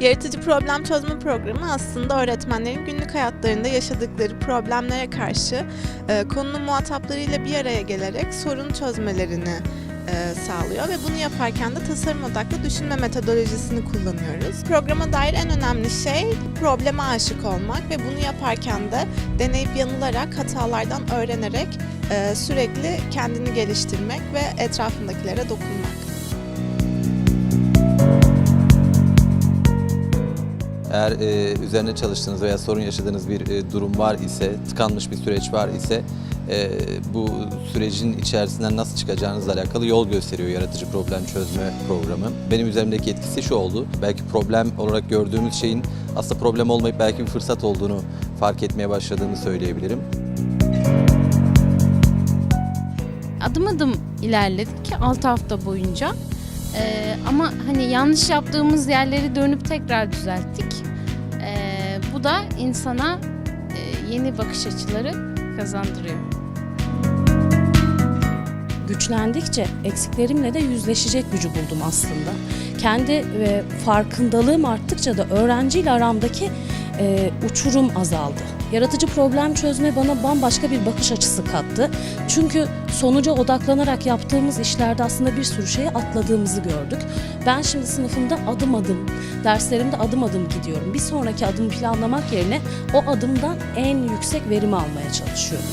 Yaratıcı problem çözme programı aslında öğretmenlerin günlük hayatlarında yaşadıkları problemlere karşı e, konunun muhataplarıyla bir araya gelerek sorun çözmelerini e, sağlıyor ve bunu yaparken de tasarım odaklı düşünme metodolojisini kullanıyoruz. Programa dair en önemli şey probleme aşık olmak ve bunu yaparken de deneyip yanılarak hatalardan öğrenerek e, sürekli kendini geliştirmek ve etrafındakilere dokunmak. Eğer e, üzerine çalıştığınız veya sorun yaşadığınız bir e, durum var ise, tıkanmış bir süreç var ise e, bu sürecin içerisinden nasıl çıkacağınızla alakalı yol gösteriyor yaratıcı problem çözme programı. Benim üzerimdeki etkisi şu oldu. Belki problem olarak gördüğümüz şeyin aslında problem olmayıp belki bir fırsat olduğunu fark etmeye başladığımı söyleyebilirim. adım adım ilerledik 6 hafta boyunca. Ee, ama hani yanlış yaptığımız yerleri dönüp tekrar düzelttik. Bu da insana e, yeni bakış açıları kazandırıyor. Güçlendikçe eksiklerimle de yüzleşecek gücü buldum aslında. Kendi e, farkındalığım arttıkça da öğrenciyle aramdaki e, uçurum azaldı. Yaratıcı problem çözme bana bambaşka bir bakış açısı kattı. Çünkü sonuca odaklanarak yaptığımız işlerde aslında bir sürü şeyi atladığımızı gördük. Ben şimdi sınıfımda adım adım, derslerimde adım adım gidiyorum. Bir sonraki adımı planlamak yerine o adımdan en yüksek verimi almaya çalışıyorum.